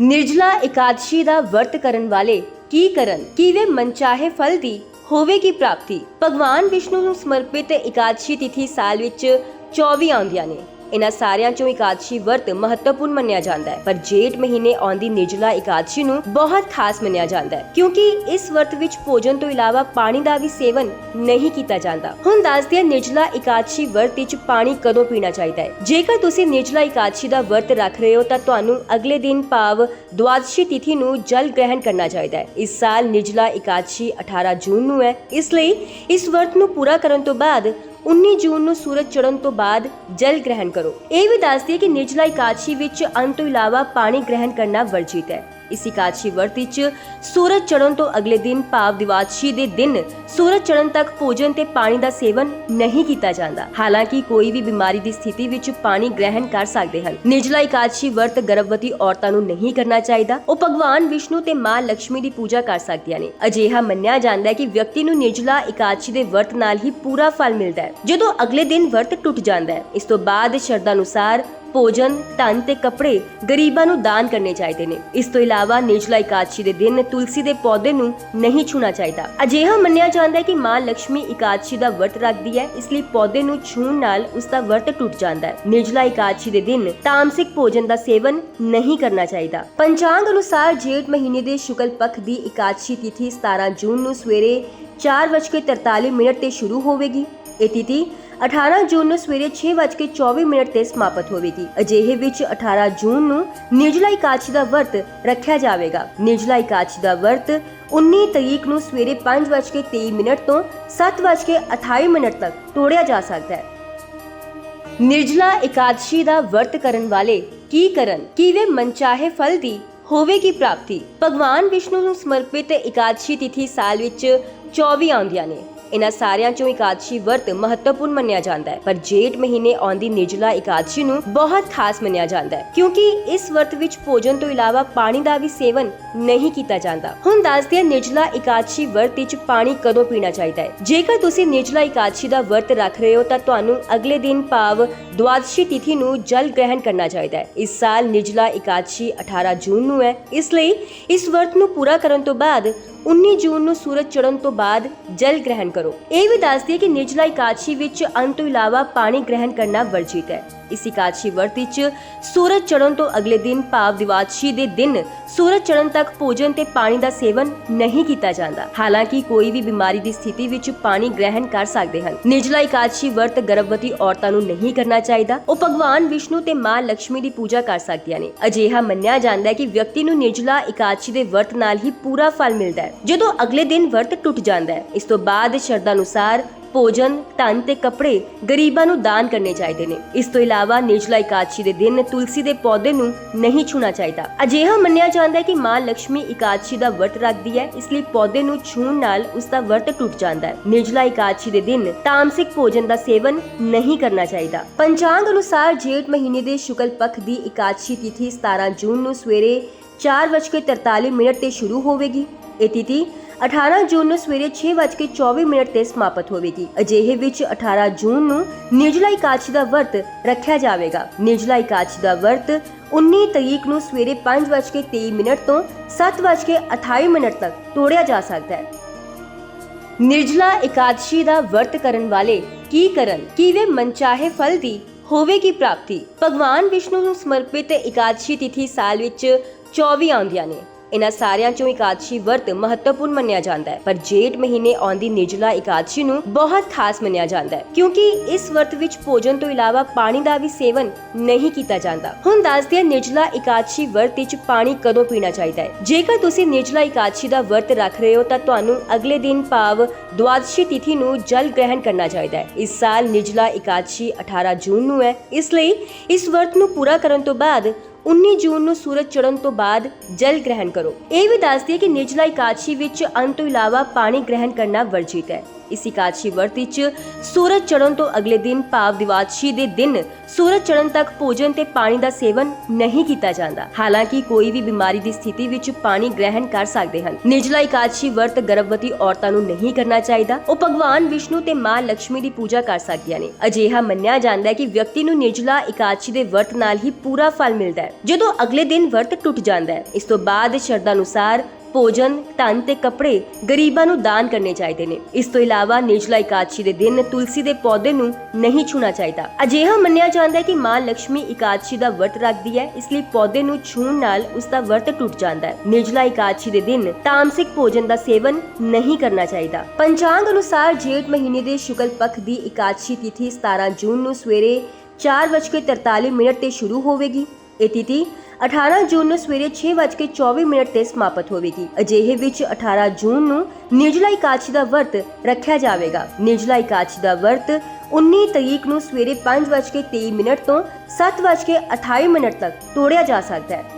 ਨਿਰਜਲਾ ਇਕਾਦਸ਼ੀ ਦਾ ਵਰਤ ਕਰਨ ਵਾਲੇ ਕੀ ਕਰਨ? ਕਿਵੇਂ ਮਨਚਾਹੇ ਫਲ ਦੀ ਹੋਵੇਗੀ ਪ੍ਰਾਪਤੀ? ਭਗਵਾਨ ਵਿਸ਼ਨੂੰ ਨੂੰ ਸਮਰਪਿਤ ਇਕਾਦਸ਼ੀ ਤਿਥੀ ਸਾਲ ਵਿੱਚ 24 ਆਉਂਦੀਆਂ ਨੇ। ਇਹਨਾਂ ਸਾਰਿਆਂ ਚੋਂ ਇਕਾਦਸ਼ੀ ਵਰਤ ਮਹੱਤਵਪੂਰਨ ਮੰਨਿਆ ਜਾਂਦਾ ਹੈ। ਪਰ ਜੇਠ ਮਹੀਨੇ ਆਉਂਦੀ ਨਿਰਜਲਾ ਇਕਾਦਸ਼ੀ ਨੂੰ ਬਹੁਤ ਖਾਸ ਮੰਨਿਆ ਜਾਂਦਾ ਹੈ, ਕਿਉਂਕਿ ਇਸ ਵਰਤ ਵਿੱਚ ਭੋਜਨ ਤੋਂ ਇਲਾਵਾ ਪਾਣੀ ਦਾ ਵੀ ਸੇਵਨ ਨਹੀਂ ਕੀਤਾ ਜਾਂਦਾ। ਹੁਣ ਦੱਸਦੇ ਹਾਂ ਨਿਰਜਲਾ ਇਕਾਦਸ਼ੀ ਵਰਤ ਵਿੱਚ ਪਾਣੀ ਕਦੋਂ ਪੀਣਾ ਚਾਹੀਦਾ ਹੈ। ਜੇਕਰ ਤੁਸੀਂ ਨਿਰਜਲਾ ਇਕਾਦਸ਼ੀ ਦਾ ਵਰਤ ਰੱਖ ਰਹੇ ਹੋ, ਤਾਂ ਤੁਹਾਨੂੰ ਅਗਲੇ ਦਿਨ ਭਾਵ ਦੁਆਦਸ਼ੀ ਤਿਥੀ ਨੂੰ ਜਲ ਗ੍ਰਹਿਣ ਕਰਨਾ ਚਾਹੀਦਾ ਹੈ। ਇਸ ਸਾਲ ਨਿਰਜਲਾ ਇਕਾਦਸ਼ੀ 18 ਜੂਨ ਨੂੰ ਹੈ। ਇਸ ਲਈ ਇਸ ਵਰਤ ਨੂੰ ਪੂਰਾ ਕਰਨ ਤੋਂ ਬਾਅਦ 19 ਜੂਨ ਨੂੰ ਸੂਰਜ ਚੜ੍ਹਨ ਤੋਂ ਬਾਅਦ ਜਲ ਗ੍ਰਹਿਣ ਕਰੋ। ਇਹ ਵੀ ਦੱਸਦੀ ਹੈ ਕਿ ਨਿਰਜਲਾ ਇਕਾਦਸ਼ੀ ਵਿੱਚ ਅੰਨ ਤੋਂ ਇਲਾਵਾ ਪਾਣੀ ਗ੍ਰਹਿਣ ਕਰਨਾ ਵਰਜਿਤ ਹੈ। ਇਸ ਇਕਾਦਸ਼ੀ ਵਰਤ ਵਿੱਚ ਸੂਰਜ ਚੜ੍ਹਨ ਤੋਂ ਅਗਲੇ ਦਿਨ ਭਾਵ ਦਿਵਾਦਸ਼ੀ ਦੇ ਦਿਨ ਸੂਰਜ ਚੜ੍ਹਨ ਤੱਕ ਭੋਜਨ ਤੇ ਪਾਣੀ ਦਾ ਸੇਵਨ ਨਹੀਂ ਕੀਤਾ ਜਾਂਦਾ ਹਾਲਾਂਕਿ ਕੋਈ ਵੀ ਬਿਮਾਰੀ ਦੀ ਸਥਿਤੀ ਵਿੱਚ ਪਾਣੀ ਗ੍ਰਹਿਣ ਕਰ ਸਕਦੇ ਹਨ ਨਿਰਜਲਾ ਇਕਾਦਸ਼ੀ ਵਰਤ ਗਰਭਵਤੀ ਔਰਤਾਂ ਨੂੰ ਨਹੀਂ ਕਰਨਾ ਚਾਹੀਦਾ ਉਹ ਭਗਵਾਨ ਵਿਸ਼ਨੂੰ ਤੇ ਮਾਂ ਲక్ష్ਮੀ ਦੀ ਪੂਜਾ ਕਰ ਸਕਦੀਆਂ ਨੇ ਅਜਿਹਾ ਮੰਨਿਆ ਜਾਂਦਾ ਹੈ ਕਿ ਵਿਅਕਤੀ ਨੂੰ ਨਿਰਜਲਾ ਇਕਾਦਸ਼ੀ ਦੇ ਵਰਤ ਨਾਲ ਹੀ ਪੂਰਾ ਫਲ ਮਿਲਦਾ ਹੈ ਜਦੋਂ ਅਗਲੇ ਦਿਨ ਵਰਤ ਟੁੱਟ ਜਾਂਦਾ ਹੈ ਇਸ ਤੋਂ ਬਾਅਦ ਸ਼ਰਧਾ ਅਨੁਸਾਰ ਭੋਜਨ, ਧਨ ਤੇ ਕੱਪੜੇ ਗਰੀਬਾਂ ਨੂੰ ਦਾਨ ਕਰਨੇ ਚਾਹੀਦੇ ਨੇ। ਇਸ ਤੋਂ ਇਲਾਵਾ ਨਿਰਜਲਾ ਇਕਾਦਸ਼ੀ ਦੇ ਦਿਨ ਤੁਲਸੀ ਦੇ ਪੌਦੇ ਨੂੰ ਨਹੀਂ ਛੂਣਾ ਚਾਹੀਦਾ। ਅਜਿਹਾ ਮੰਨਿਆ ਜਾਂਦਾ ਹੈ ਕਿ ਮਾਂ ਲక్ష్ਮੀ ਇਕਾਦਸ਼ੀ ਦਾ ਵਰਤ ਰੱਖਦੀ ਹੈ, ਇਸ ਲਈ ਪੌਦੇ ਨੂੰ ਛੂਣ ਨਾਲ ਉਸ ਦਾ ਵਰਤ ਟੁੱਟ ਜਾਂਦਾ ਹੈ। ਨਿਜਲਾ ਇਕਾਦਸ਼ੀ ਦੇ ਦਿਨ ਤਾਮਸਿਕ ਭੋਜਨ ਦਾ ਸੇਵਨ ਨਹੀਂ ਕਰਨਾ ਚਾਹੀਦਾ। ਪੰਚਾਂਗ ਅਨੁਸਾਰ ਜੇਠ ਮਹੀਨੇ ਦੇ ਸ਼ੁਕਲ ਪੱਖ ਦੀ ਇਕਾਦਸ਼ੀ ਤਿਥੀ 17 ਜੂਨ ਨੂੰ ਸਵੇਰੇ 4:43 ਮਿੰਟ ਤੇ ਸ਼ੁਰੂ ਹੋਵੇਗੀ। ਇਹ ਤਿਥੀ 18 ਜੂਨ ਨੂੰ ਸਵੇਰੇ 6:24 ਮਿੰਟ ਤੇ ਸਮਾਪਤ ਹੋਵੇਗੀ। ਅਜਿਹੇ ਵਿੱਚ 18 ਜੂਨ ਨੂੰ ਨਿਰਜਲਾ ਇਕਾਦਸ਼ੀ ਦਾ ਵਰਤ ਰੱਖਿਆ ਜਾਵੇਗਾ। ਨਿਰਜਲਾ ਇਕਾਦਸ਼ੀ ਦਾ ਵਰਤ 19 ਤਰੀਕ ਨੂੰ ਸਵੇਰੇ 5:23 ਮਿੰਟ ਤੋਂ 7:28 ਮਿੰਟ ਤੱਕ ਤੋੜਿਆ ਜਾ ਸਕਦਾ ਹੈ। ਨਿਰਜਲਾ ਇਕਾਦਸ਼ੀ ਦਾ ਵਰਤ ਕਰਨ ਵਾਲੇ ਕੀ ਕਰਨ? ਕਿਵੇਂ ਮਨਚਾਹੇ ਫਲ ਦੀ ਹੋਵੇਗੀ ਪ੍ਰਾਪਤੀ? ਭਗਵਾਨ ਵਿਸ਼ਨੂੰ ਨੂੰ ਸਮਰਪਿਤ ਇਕਾਦਸ਼ੀ ਤਿਥੀ ਸਾਲ ਵਿੱਚ 24 ਆਉਂਦੀਆਂ ਨੇ। ਇਹਨਾਂ ਸਾਰਿਆਂ ਚੋਂ ਇਕਾਦਸ਼ੀ ਵਰਤ ਮਹੱਤਵਪੂਰਨ ਮੰਨਿਆ ਜਾਂਦਾ ਹੈ। ਪਰ ਜੇਠ ਮਹੀਨੇ ਆਉਂਦੀ ਨਿਰਜਲਾ ਇਕਾਦਸ਼ੀ ਨੂੰ ਬਹੁਤ ਖਾਸ ਮੰਨਿਆ ਜਾਂਦਾ ਹੈ, ਕਿਉਂਕਿ ਇਸ ਵਰਤ ਵਿੱਚ ਭੋਜਨ ਤੋਂ ਇਲਾਵਾ ਪਾਣੀ ਦਾ ਵੀ ਸੇਵਨ ਨਹੀਂ ਕੀਤਾ ਜਾਂਦਾ। ਹੁਣ ਦੱਸਦੇ ਹਾਂ ਨਿਰਜਲਾ ਇਕਾਦਸ਼ੀ ਵਰਤ ਵਿੱਚ ਪਾਣੀ ਕਦੋਂ ਪੀਣਾ ਚਾਹੀਦਾ ਹੈ। ਜੇਕਰ ਤੁਸੀਂ ਨਿਰਜਲਾ ਇਕਾਦਸ਼ੀ ਦਾ ਵਰਤ ਰੱਖ ਰਹੇ ਹੋ, ਤਾਂ ਤੁਹਾਨੂੰ ਅਗਲੇ ਦਿਨ ਭਾਵ ਦਵਾਦਸ਼ੀ ਤਿਥੀ ਨੂੰ ਜਲ ਗ੍ਰਹਿਣ ਕਰਨਾ ਚਾਹੀਦਾ ਹੈ। ਇਸ ਸਾਲ ਨਿਰਜਲਾ ਇਕਾਦਸ਼ੀ 18 ਜੂਨ ਨੂੰ ਹੈ। ਇਸ ਲਈ ਇਸ ਵਰਤ ਨੂੰ ਪੂਰਾ ਕਰਨ ਤੋਂ ਬਾਅਦ 19 ਜੂਨ ਨੂੰ ਸੂਰਜ ਚੜ੍ਹਨ ਤੋਂ ਬਾਅਦ ਜਲ ਗ੍ਰਹਿਣ ਕਰੋ। ਇਹ ਵੀ ਦੱਸਦੀ ਹੈ ਕਿ ਨਿਰਜਲਾ ਇਕਾਦਸ਼ੀ ਵਿੱਚ ਅੰਨ ਤੋਂ ਇਲਾਵਾ ਪਾਣੀ ਗ੍ਰਹਿਣ ਕਰਨਾ ਵਰਜਿਤ ਹੈ। ਇਸ ਇਕਾਦਸ਼ੀ ਵਰਤ ਵਿੱਚ ਸੂਰਜ ਚੜ੍ਹਨ ਤੋਂ ਅਗਲੇ ਦਿਨ ਭਾਵ ਦਿਵਾਦਸ਼ੀ ਦੇ ਦਿਨ ਸੂਰਜ ਚੜ੍ਹਨ ਤੱਕ ਭੋਜਨ ਤੇ ਪਾਣੀ ਦਾ ਸੇਵਨ ਨਹੀਂ ਕੀਤਾ ਜਾਂਦਾ। ਹਾਲਾਂਕਿ ਕੋਈ ਵੀ ਬਿਮਾਰੀ ਦੀ ਸਥਿਤੀ ਵਿੱਚ ਪਾਣੀ ਗ੍ਰਹਿਣ ਕਰ ਸਕਦੇ ਹਨ। ਨਿਰਜਲਾ ਇਕਾਦਸ਼ੀ ਵਰਤ ਗਰਭਵਤੀ ਔਰਤਾਂ ਨੂੰ ਨਹੀਂ ਕਰਨਾ ਚਾਹੀਦਾ। ਉਹ ਭਗਵਾਨ ਵਿਸ਼ਨੂੰ ਤੇ ਮਾਂ ਲక్ష్ਮੀ ਦੀ ਪੂਜਾ ਕਰ ਸਕਦੀਆਂ ਨੇ। ਅਜਿਹਾ ਮੰਨਿਆ ਜਾਂਦਾ ਹੈ ਕਿ ਵਿਅਕਤੀ ਨੂੰ ਨਿਰਜਲਾ ਇਕਾਦਸ਼ੀ ਦੇ ਵਰਤ ਨਾਲ ਹੀ ਪੂਰਾ ਫਲ ਮਿਲਦਾ ਹੈ। ਜਦੋਂ ਅਗਲੇ ਦਿਨ ਵਰਤ ਟੁੱਟ ਜਾਂਦਾ ਹੈ, ਇਸ ਤੋਂ ਬਾਅਦ ਸ਼ਰਧਾ ਅਨੁਸਾਰ ਭੋਜਨ, ਧਨ ਤੇ ਕੱਪੜੇ ਗਰੀਬਾਂ ਨੂੰ ਦਾਨ ਕਰਨੇ ਚਾਹੀਦੇ ਨੇ। ਇਸ ਤੋਂ ਇਲਾਵਾ ਨਿਰਜਲਾ ਇਕਾਦਸ਼ੀ ਦੇ ਦਿਨ ਤੁਲਸੀ ਦੇ ਪੌਦੇ ਨੂੰ ਨਹੀਂ ਛੂਣਾ ਚਾਹੀਦਾ। ਅਜਿਹਾ ਮੰਨਿਆ ਜਾਂਦਾ ਹੈ ਕਿ ਮਾਂ ਲక్ష్ਮੀ ਇਕਾਦਸ਼ੀ ਦਾ ਵਰਤ ਰੱਖਦੀ ਹੈ, ਇਸ ਲਈ ਪੌਦੇ ਨੂੰ ਛੂਣ ਨਾਲ ਉਸ ਦਾ ਵਰਤ ਟੁੱਟ ਜਾਂਦਾ ਹੈ। ਨਿਜਲਾ ਇਕਾਦਸ਼ੀ ਦੇ ਦਿਨ ਤਾਮਸਿਕ ਭੋਜਨ ਦਾ ਸੇਵਨ ਨਹੀਂ ਕਰਨਾ ਚਾਹੀਦਾ। ਪੰਚਾਂਗ ਅਨੁਸਾਰ ਜੇਠ ਮਹੀਨੇ ਦੇ ਸ਼ੁਕਲ ਪੱਖ ਦੀ ਇਕਾਦਸ਼ੀ ਤਿਥੀ 17 ਜੂਨ ਨੂੰ ਸਵੇਰੇ 4:43 ਮਿੰਟ ਤੇ ਸ਼ੁਰੂ ਹੋਵੇਗੀ। ਇਹ ਤਿਥੀ 18 ਜੂਨ ਨੂੰ ਸਵੇਰੇ 6:24 ਮਿੰਟ ਤੇ ਸਮਾਪਤ ਹੋਵੇਗੀ। ਅਜਿਹੇ ਵਿੱਚ 18 ਜੂਨ ਨੂੰ ਨਿਰਜਲਾ ਇਕਾਦਸ਼ੀ ਦਾ ਵਰਤ ਰੱਖਿਆ ਜਾਵੇਗਾ। ਨਿਰਜਲਾ ਇਕਾਦਸ਼ੀ ਦਾ ਵਰਤ 19 ਤਰੀਕ ਨੂੰ ਸਵੇਰੇ 5:23 ਮਿੰਟ ਤੋਂ 7:28 ਮਿੰਟ ਤੱਕ ਤੋੜਿਆ ਜਾ ਸਕਦਾ ਹੈ। ਨਿਰਜਲਾ ਇਕਾਦਸ਼ੀ ਦਾ ਵਰਤ ਕਰਨ ਵਾਲੇ ਕੀ ਕਰਨ, ਕਿਵੇਂ ਮਨਚਾਹੇ ਫਲ ਦੀ ਹੋਵੇਗੀ ਪ੍ਰਾਪਤੀ? ਭਗਵਾਨ ਵਿਸ਼ਨੂੰ ਨੂੰ ਸਮਰਪਿਤ ਇਕਾਦਸ਼ੀ ਤਿਥੀ ਸਾਲ ਵਿੱਚ 24 ਆਉਂਦੀਆਂ ਨੇ। ਇਹਨਾਂ ਸਾਰਿਆਂ ਚੋਂ ਇਕਾਦਸ਼ੀ ਵਰਤ ਮਹੱਤਵਪੂਰਨ ਮੰਨਿਆ ਜਾਂਦਾ ਹੈ। ਪਰ ਜੇਠ ਮਹੀਨੇ ਆਉਂਦੀ ਨਿਰਜਲਾ ਇਕਾਦਸ਼ੀ ਨੂੰ ਬਹੁਤ ਖਾਸ ਮੰਨਿਆ ਜਾਂਦਾ ਹੈ, ਕਿਉਂਕਿ ਇਸ ਵਰਤ ਵਿੱਚ ਭੋਜਨ ਤੋਂ ਇਲਾਵਾ ਪਾਣੀ ਦਾ ਵੀ ਸੇਵਨ ਨਹੀਂ ਕੀਤਾ ਜਾਂਦਾ। ਹੁਣ ਦੱਸਦੇ ਹਾਂ ਨਿਰਜਲਾ ਇਕਾਦਸ਼ੀ ਵਰਤ ਵਿੱਚ ਪਾਣੀ ਕਦੋਂ ਪੀਣਾ ਚਾਹੀਦਾ ਹੈ। ਜੇਕਰ ਤੁਸੀਂ ਨਿਰਜਲਾ ਇਕਾਦਸ਼ੀ ਦਾ ਵਰਤ ਰੱਖ ਰਹੇ ਹੋ, ਤਾਂ ਤੁਹਾਨੂੰ ਅਗਲੇ ਦਿਨ ਭਾਵ ਦੁਆਦਸ਼ੀ ਤਿਥੀ ਨੂੰ ਜਲ ਗ੍ਰਹਿਣ ਕਰਨਾ ਚਾਹੀਦਾ ਹੈ। ਇਸ ਸਾਲ ਨਿਰਜਲਾ ਇਕਾਦਸ਼ੀ 18 ਜੂਨ ਨੂੰ ਹੈ। ਇਸ ਲਈ ਇਸ ਵਰਤ ਨੂੰ ਪੂਰਾ ਕਰਨ ਤੋਂ ਬਾਅਦ 19 ਜੂਨ ਨੂੰ ਸੂਰਜ ਚੜ੍ਹਨ ਤੋਂ ਬਾਅਦ ਜਲ ਗ੍ਰਹਿਣ ਕਰੋ। ਇਹ ਵੀ ਦੱਸਦੀ ਹੈ ਕਿ ਨਿਰਜਲਾ ਇਕਾਦਸ਼ੀ ਵਿੱਚ ਅੰਨ ਤੋਂ ਇਲਾਵਾ ਪਾਣੀ ਗ੍ਰਹਿਣ ਕਰਨਾ ਵਰਜਿਤ ਹੈ। ਇਸ ਇਕਾਦਸ਼ੀ ਵਰਤ ਵਿੱਚ ਸੂਰਜ ਚੜ੍ਹਨ ਤੋਂ ਅਗਲੇ ਦਿਨ ਭਾਵ ਦਿਵਾਦਸ਼ੀ ਦੇ ਦਿਨ ਸੂਰਜ ਚੜ੍ਹਨ ਤੱਕ ਭੋਜਨ ਤੇ ਪਾਣੀ ਦਾ ਸੇਵਨ ਨਹੀਂ ਕੀਤਾ ਜਾਂਦਾ ਹਾਲਾਂਕਿ ਕੋਈ ਵੀ ਬਿਮਾਰੀ ਦੀ ਸਥਿਤੀ ਵਿੱਚ ਪਾਣੀ ਗ੍ਰਹਿਣ ਕਰ ਸਕਦੇ ਹਨ ਨਿਰਜਲਾ ਇਕਾਦਸ਼ੀ ਵਰਤ ਗਰਭਵਤੀ ਔਰਤਾਂ ਨੂੰ ਨਹੀਂ ਕਰਨਾ ਚਾਹੀਦਾ ਉਹ ਭਗਵਾਨ ਵਿਸ਼ਨੂੰ ਤੇ ਮਾਂ ਲక్ష్ਮੀ ਦੀ ਪੂਜਾ ਕਰ ਸਕਦੀਆਂ ਨੇ ਅਜਿਹਾ ਮੰਨਿਆ ਜਾਂਦਾ ਹੈ ਕਿ ਵਿਅਕਤੀ ਨੂੰ ਨਿਰਜਲਾ ਇਕਾਦਸ਼ੀ ਦੇ ਵਰਤ ਨਾਲ ਹੀ ਪੂਰਾ ਫਲ ਮਿਲਦਾ ਹੈ ਜਦੋਂ ਅਗਲੇ ਦਿਨ ਵਰਤ ਟੁੱਟ ਜਾਂਦਾ ਹੈ ਇਸ ਤੋਂ ਬਾਅਦ ਸ਼ਰਧਾ ਅਨੁਸਾਰ ਭੋਜਨ, ਧਨ ਤੇ ਕੱਪੜੇ ਗਰੀਬਾਂ ਨੂੰ ਦਾਨ ਕਰਨੇ ਚਾਹੀਦੇ ਨੇ। ਇਸ ਤੋਂ ਇਲਾਵਾ ਨਿਰਜਲਾ ਇਕਾਦਸ਼ੀ ਦੇ ਦਿਨ ਤੁਲਸੀ ਦੇ ਪੌਦੇ ਨੂੰ ਨਹੀਂ ਛੂਣਾ ਚਾਹੀਦਾ। ਅਜਿਹਾ ਮੰਨਿਆ ਜਾਂਦਾ ਹੈ ਕਿ ਮਾਂ ਲక్ష్ਮੀ ਇਕਾਦਸ਼ੀ ਦਾ ਵਰਤ ਰੱਖਦੀ ਹੈ, ਇਸ ਲਈ ਪੌਦੇ ਨੂੰ ਛੂਣ ਨਾਲ ਉਸ ਦਾ ਵਰਤ ਟੁੱਟ ਜਾਂਦਾ ਹੈ। ਨਿਰਜਲਾ ਇਕਾਦਸ਼ੀ ਦੇ ਦਿਨ ਤਾਮਸਿਕ ਭੋਜਨ ਦਾ ਸੇਵਨ ਨਹੀਂ ਕਰਨਾ ਚਾਹੀਦਾ। ਪੰਚਾਂਗ ਅਨੁਸਾਰ ਜੇਠ ਮਹੀਨੇ ਦੇ ਸ਼ੁਕਲ ਪੱਖ ਦੀ ਇਕਾਦਸ਼ੀ ਤਿਥੀ 17 ਜੂਨ ਨੂੰ ਸਵੇਰੇ 4:43 ਮਿੰਟ ਤੇ ਸ਼ੁਰੂ ਹੋਵੇਗੀ। ਇਹ ਤਿਥੀ 18 ਜੂਨ ਨੂੰ ਸਵੇਰੇ 6:24 ਮਿੰਟ ਤੇ ਸਮਾਪਤ ਹੋਵੇਗੀ। ਅਜਿਹੇ ਵਿੱਚ 18 ਜੂਨ ਨੂੰ ਨਿਰਜਲਾ ਇਕਾਦਸ਼ੀ ਦਾ ਵਰਤ ਰੱਖਿਆ ਜਾਵੇਗਾ। ਨਿਰਜਲਾ ਇਕਾਦਸ਼ੀ ਦਾ ਵਰਤ 19 ਤਰੀਕ ਨੂੰ ਸਵੇਰੇ 5:23 ਮਿੰਟ ਤੋਂ 7:28 ਮਿੰਟ ਤੱਕ ਤੋੜਿਆ ਜਾ ਸਕਦਾ ਹੈ।